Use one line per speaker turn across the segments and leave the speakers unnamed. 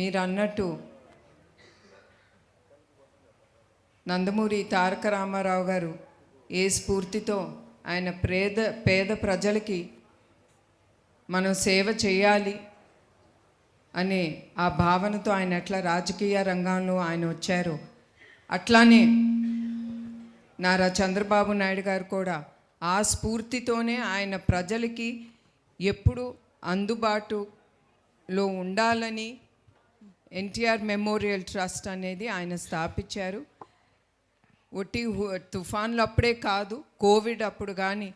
మీరు అన్నట్టు నందమూరి తారక రామారావు గారు ఏ స్ఫూర్తితో ఆయన పేద పేద ప్రజలకి మనం సేవ చేయాలి అనే ఆ భావనతో ఆయన ఎట్లా రాజకీయ రంగంలో ఆయన వచ్చారో అట్లానే నారా చంద్రబాబు నాయుడు గారు కూడా ఆ స్ఫూర్తితోనే ఆయన ప్రజలకి ఎప్పుడు అందుబాటులో ఉండాలని ఎన్టీఆర్ మెమోరియల్ ట్రస్ట్ అనేది ఆయన స్థాపించారు. ఒట్టి తుఫాన్లు అప్పుడే కాదు కోవిడ్ అప్పుడు కానీ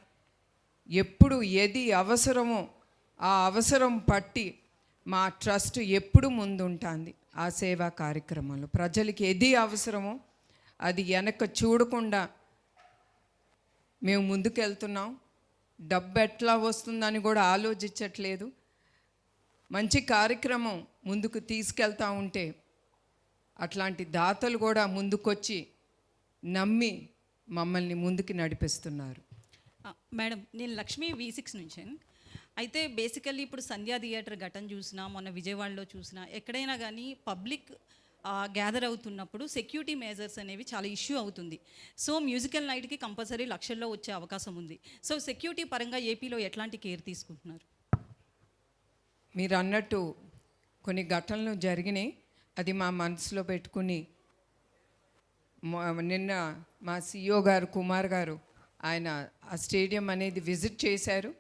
ఎప్పుడు ఏది అవసరమో ఆ అవసరం పట్టి మా ట్రస్ట్ ఎప్పుడు ముందుంటుంది ఆ సేవా కార్యక్రమంలో. ప్రజలకి ఏది అవసరమో అది వెనక చూడకుండా మేము ముందుకెళ్తున్నాం. డబ్బు ఎట్లా వస్తుందని కూడా ఆలోచించట్లేదు. మంచి కార్యక్రమం ముందుకు తీసుకెళ్తా ఉంటే అట్లాంటి దాతలు కూడా ముందుకొచ్చి నమ్మి మమ్మల్ని ముందుకు నడిపిస్తున్నారు.
మేడం నేను లక్ష్మీ వి సిక్స్ నుంచి. అయితే బేసికల్లీ ఇప్పుడు సంధ్యా థియేటర్ ఘటన చూసినా మొన్న విజయవాడలో చూసినా ఎక్కడైనా కానీ పబ్లిక్ గ్యాదర్ అవుతున్నప్పుడు సెక్యూరిటీ మేజర్స్ అనేవి చాలా ఇష్యూ అవుతుంది. సో మ్యూజికల్ నైట్కి కంపల్సరీ లక్షల్లో వచ్చే అవకాశం ఉంది. సో సెక్యూరిటీ పరంగా ఏపీలో ఎట్లాంటి కేర్ తీసుకుంటున్నారు?
మీరు అన్నట్టు కొన్ని ఘటనలు జరిగినాయి. అది మా మనసులో పెట్టుకుని నిన్న మా సిఇఓ గారు కుమార్ గారు ఆయన ఆ స్టేడియం అనేది విజిట్ చేశారు.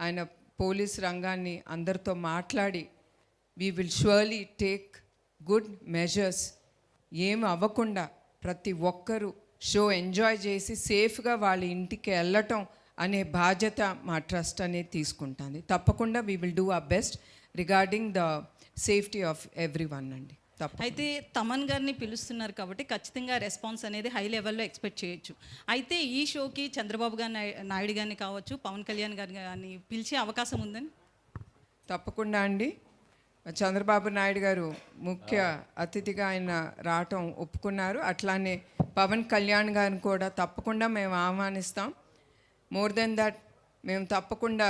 ఆయన పోలీస్ రంగాన్ని అందరితో మాట్లాడి we will surely take good measures ఏం అవ్వకుండా ప్రతి ఒక్కరూ షో ఎంజాయ్ చేసి సేఫ్గా వాళ్ళ ఇంటికి వెళ్ళటం అనే బాధ్యత మా ట్రస్ట్ అనేది తీసుకుంటుంది. తప్పకుండా we will do a best regarding the safety of everyone అండి. తప్ప
అయితే తమన్ గారిని పిలుస్తున్నారు కాబట్టి ఖచ్చితంగా రెస్పాన్స్ అనేది హై లెవెల్లో ఎక్స్పెక్ట్ చేయొచ్చు. అయితే ఈ షోకి చంద్రబాబు గారి నాయ- నాయుడు గారిని కావచ్చు పవన్ కళ్యాణ్ గారిని కానీ పిలిచే అవకాశం ఉందని
తప్పకుండా అండి. చంద్రబాబు నాయుడు గారు ముఖ్య అతిథిగా ఆయన రావటం ఒప్పుకున్నారు. అట్లానే పవన్ కళ్యాణ్ గారిని కూడా తప్పకుండా మేము ఆహ్వానిస్తాం. మోర్ దెన్ దట్ మేము తప్పకుండా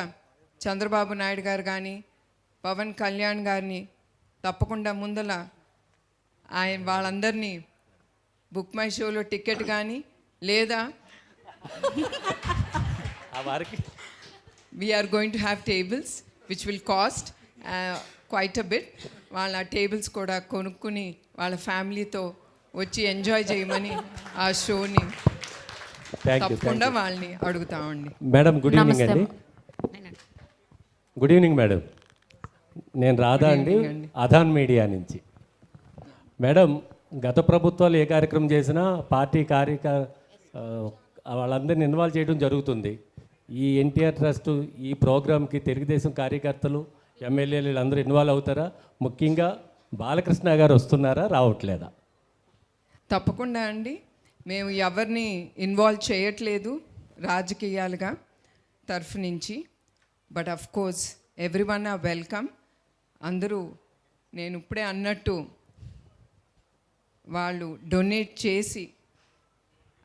చంద్రబాబు నాయుడు గారు కానీ పవన్ కళ్యాణ్ గారిని తప్పకుండా ముందల ఆయన వాళ్ళందరినీ బుక్ మై షోలో టికెట్ కానీ లేదా going to have tables which will cost uh, quite a bit. వాళ్ళ టేబుల్స్ కూడా కొనుక్కుని వాళ్ళ ఫ్యామిలీతో వచ్చి ఎంజాయ్ చేయమని ఆ షోని తప్పకుండా వాళ్ళని అడుగుతామండి
మేడం గుడ్ ఈవినింగ్ అండి. గుడ్ ఈవినింగ్ మేడం నేను రాధా అండి అధాన్ మీడియా నుంచి. మేడం గత ప్రభుత్వాలు ఏ కార్యక్రమం చేసినా పార్టీ కార్యక వాళ్ళందరిని ఇన్వాల్వ్ చేయడం జరుగుతుంది. ఈ ఎన్టీఆర్ ట్రస్ట్ ఈ ప్రోగ్రామ్కి తెలుగుదేశం కార్యకర్తలు ఎమ్మెల్యేలు వీళ్ళందరూ ఇన్వాల్వ్ అవుతారా? ముఖ్యంగా బాలకృష్ణ గారు వస్తున్నారా? రావట్లేదా?
తప్పకుండా అండి. మేము ఎవరిని ఇన్వాల్వ్ చేయట్లేదు రాజకీయాలుగా తరఫు నుంచి. But of course everyone are welcome అందరూ నేను ఇప్పుడే అన్నట్టు వాళ్ళు డొనేట్ చేసి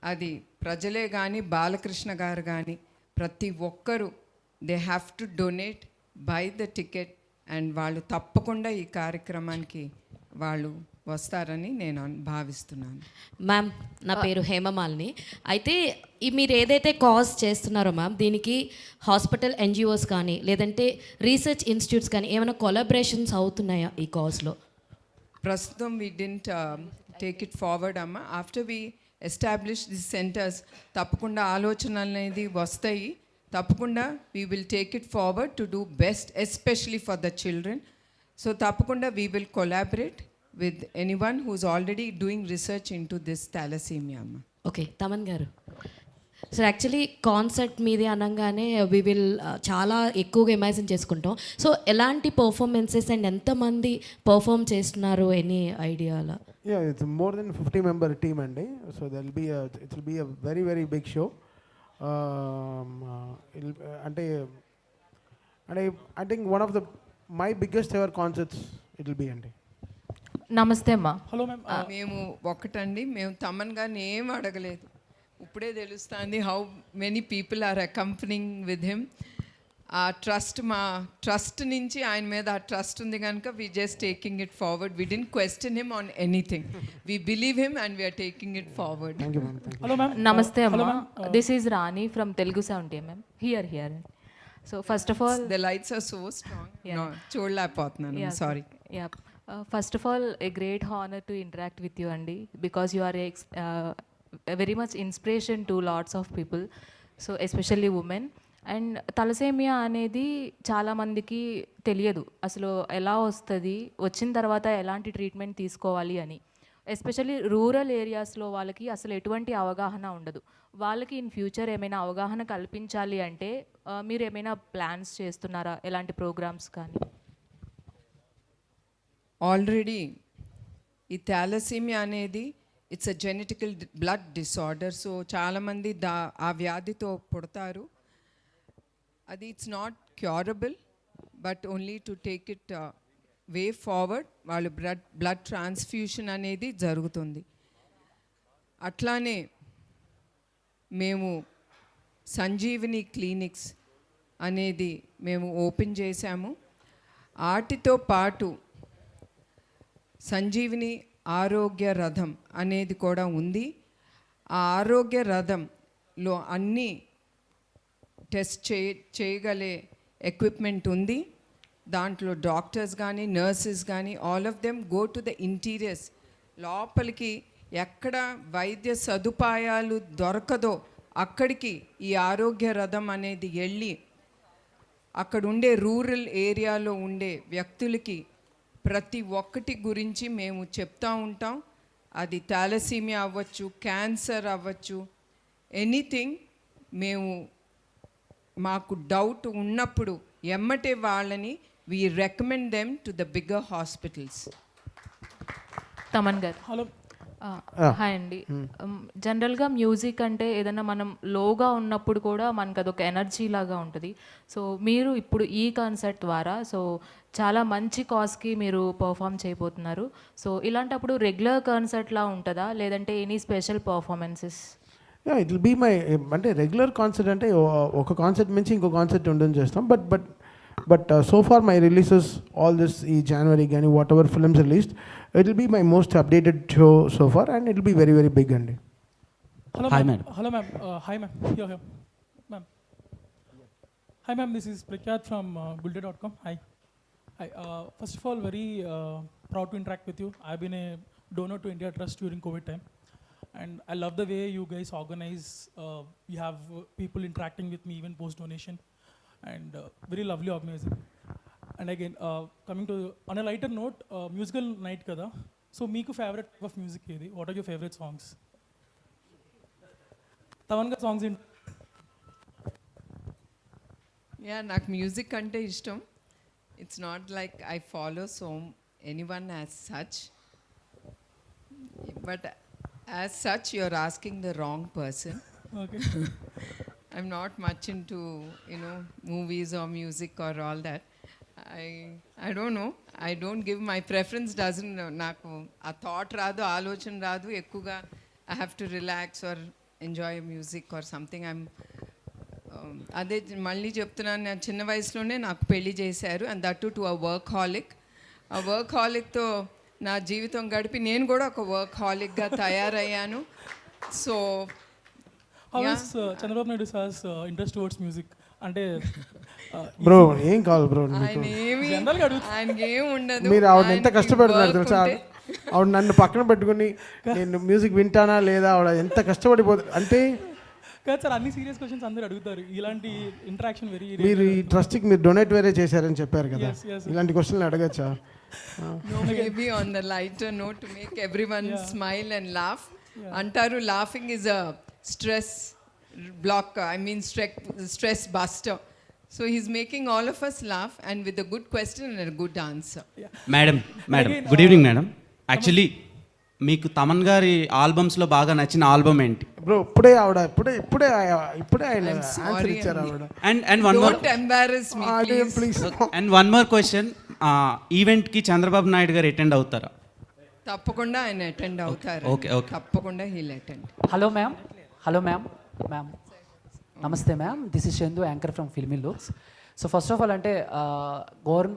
అది ప్రజలే కానీ బాలకృష్ణ గారు కానీ ప్రతి ఒక్కరూ they have to donate by the ticket and వాళ్ళు తప్పకుండా ఈ కార్యక్రమానికి వాళ్ళు వస్తారని నేను భావిస్తున్నాను.
మ్యామ్ నా పేరు హేమమాలిని. అయితే మీరు ఏదైతే కాజ్ చేస్తున్నారో మ్యామ్ దీనికి హాస్పిటల్ ఎన్జిఓస్ కానీ లేదంటే రీసెర్చ్ ఇన్స్టిట్యూట్స్ కానీ ఏమైనా కొలాబరేషన్స్ అవుతున్నాయా ఈ కాజ్లో?
ప్రస్తుతం we didn't take it forward అమ్మ. After we establish the centres తప్పకుండా ఆలోచనలు అనేది వస్తాయి. తప్పకుండా we will take it forward to do best especially for the children so తప్పకుండా we will collaborate with anyone who's already doing research into this thalassaemia అమ్మ
okay Thaman garu so actually concert మీది అనగానే we will చాలా ఎక్కువగా imagine చేసుకుంటాం so ఎలాంటి performances and ఎంతమంది perform చేస్తున్నారు ఎనీ ఐడియా అలా
Yeah, it's more than 50 member team and so there'll be a it will be a very very big show. Um, uh, it'll, uh, and, uh, and I, I think one of the my biggest ever concerts it will be and
నమస్తే అమ్మా
మేము ఒకటండి. మేము తమన్ గారిని ఏం అడగలేదు. ఇప్పుడే తెలుస్తుంది how many people are accompanying with him ఆ ట్రస్ట్ మా ట్రస్ట్ నుంచి ఆయన మీద ఆ ట్రస్ట్ ఉంది కనుక we just taking it forward we didn't question him on anything we believe him and we are taking it forward
you ma'am
ma'am. Namaste, Amma. this is Rani from Telugu 70 ma'am. Here, here. So, first of all,
the lights are so strong. చూడలేకపోతున్నాను. Sorry
Yeah. First of all a great honour to interact with you అండి because you are ex very much inspiration to lots of people so especially women and thalassaemia అనేది చాలామందికి తెలియదు. అసలు ఎలా వస్తుంది? వచ్చిన తర్వాత ఎలాంటి ట్రీట్మెంట్ తీసుకోవాలి అని. ఎస్పెషల్లీ రూరల్ ఏరియాస్లో వాళ్ళకి అసలు ఎటువంటి అవగాహన ఉండదు. వాళ్ళకి ఇన్ ఫ్యూచర్ ఏమైనా అవగాహన కల్పించాలి అంటే uh, మీరు ఏమైనా ప్లాన్స్ చేస్తున్నారా? ఎలాంటి ప్రోగ్రామ్స్ కానీ?
ఆల్రెడీ ఈ థాలసీమియా అనేది it's a genetical blood disorder. So చాలామంది దా ఆ వ్యాధితో పుడతారు. అది it's not curable but only to take it way forward వాళ్ళు బ్లడ్ బ్లడ్ ట్రాన్స్ఫ్యూషన్ అనేది జరుగుతుంది. అట్లానే మేము సంజీవిని క్లినిక్స్ అనేది మేము ఓపెన్ చేశాము. వాటితో పాటు సంజీవిని ఆరోగ్య రథం అనేది కూడా ఉంది. ఆ ఆరోగ్య రథంలో అన్ని టెస్ట్ చేయ చేయగలే ఎక్విప్మెంట్ ఉంది. దాంట్లో డాక్టర్స్ కానీ నర్సెస్ కానీ all of them go to the interiors. లోపలికి ఎక్కడ వైద్య సదుపాయాలు దొరకదో అక్కడికి ఈ ఆరోగ్య రథం అనేది వెళ్ళి అక్కడ ఉండే రూరల్ ఏరియాలో ఉండే వ్యక్తులకి ప్రతి ఒక్కటి గురించి మేము చెప్తా ఉంటాం. అది థాలసీమియా అవ్వచ్చు క్యాన్సర్ అవ్వచ్చు ఎనీథింగ్ మేము మాకు డౌట్ ఉన్నప్పుడు ఎమ్మటే వాళ్ళని we recommend them to the bigger hospitals
Thaman garu.
Hello
hi అండి. జనరల్గా మ్యూజిక్ అంటే ఏదైనా మనం లోగా ఉన్నప్పుడు కూడా మనకు అదొక ఎనర్జీ లాగా ఉంటుంది. సో మీరు ఇప్పుడు ఈ కాన్సర్ట్ ద్వారా సో చాలా మంచి కాస్కి మీరు పర్ఫామ్ చేయబోతున్నారు. సో ఇలాంటప్పుడు రెగ్యులర్ కాన్సర్ట్లా ఉంటుందా? లేదంటే any special performances?
It will be my అంటే రెగ్యులర్ కాన్సర్ట్ అంటే ఒక కాన్సర్ట్ మించి ఇంకో కాన్సర్ట్ ఉండని చేస్తాం. But but but uh, so far my releases all this January Gani whatever films released it'll be my most updated show so far and it'll be very very big and
hello ma'am. hello ma'am. Uh, hi ma'am. Here here. Ma'am. Hi ma'am. This is Prakyat from uh, gulde.com hi. Hi. Uh, first of all very uh, proud to interact with you. I've been a donor to India Trust during COVID time. And I love the way you guys organize uh, you have uh, people interacting with me even post donation. And uh, very lovely organizing. And again, uh, coming to on a lighter note, uh, musical night kada. So, meeku favorite type of music ఏది? What are your favorite songs? Thaman గారి songs ఏంటి
yeah నాకు music అంటే ఇష్టం it's not like I follow so anyone as such but as such you are asking the wrong person
okay
I'm not much into you know movies or music or all that. I I don't know. I don't give my preference doesn't uh, నాకు ఆ thought రాదు ఆలోచన రాదు. ఎక్కువగా I have to relax or enjoy music or something I'm అదే మళ్ళీ చెప్తున్నాను నేను చిన్న వయసులోనే నాకు పెళ్ళి చేశారు. And that to a work హాలిక్ ఆ వర్క్ హాలిక్తో నా జీవితం గడిపి నేను కూడా ఒక వర్క్ హాలిక్గా తయారయ్యాను. So
how is Chandrababu Naidu sir's interest towards music అంటే uh,
బ్రో ఏం కావాలి బ్రో
ఆయన ఏమి
గా అడుగుతున్నా.
ఆయనకి ఏం ఉండదు.
మీరు ఆవిడ ఎంత
ఆయనకి
కష్టపడుతున్నారు
work
తెలుసా?
ఉంటే-
ఆవిడ నన్ను పక్కన పెట్టుకుని నేను మ్యూజిక్ వింటానా లేదా? ఆవిడ ఎంత కష్టపడిపోతుంది అంటే
కాదు సార్ అన్ని సీరియస్ క్వశ్చన్స్ అందరూ అడుగుతారు. ఇలాంటి ఇంటరాక్షన్ వెరీ
మీరు ఈ ట్రస్ట్కి మీరు డొనేట్ వేరే చేశారని చెప్పారు కదా.
Yes, yes.
ఇలాంటి క్వశ్చన్లు అడగచ్చా?
No, maybe on the lighter note to make everyone smile and laugh. అంటారు laughing is a stress block I mean స్ట్రెక్ stress buster so he's making all of us laugh and with a good question and a good answer
madam madam good evening madam actually మీకు తమన్ గారి ఆల్బమ్స్లో బాగా నచ్చిన album ఏంటి?
Bro
question ఈవెంట్కి చంద్రబాబు నాయుడు గారు attend అవుతారా?
తప్పకుండా ఆయన అటెండ్ అవుతారు.
Okay, okay.
తప్పకుండా he'll attend
hello ma'am hello ma'am ma'am నమస్తే ma'am this is Chandu anchor from Filmy Looks so first of all అంటే గవర్న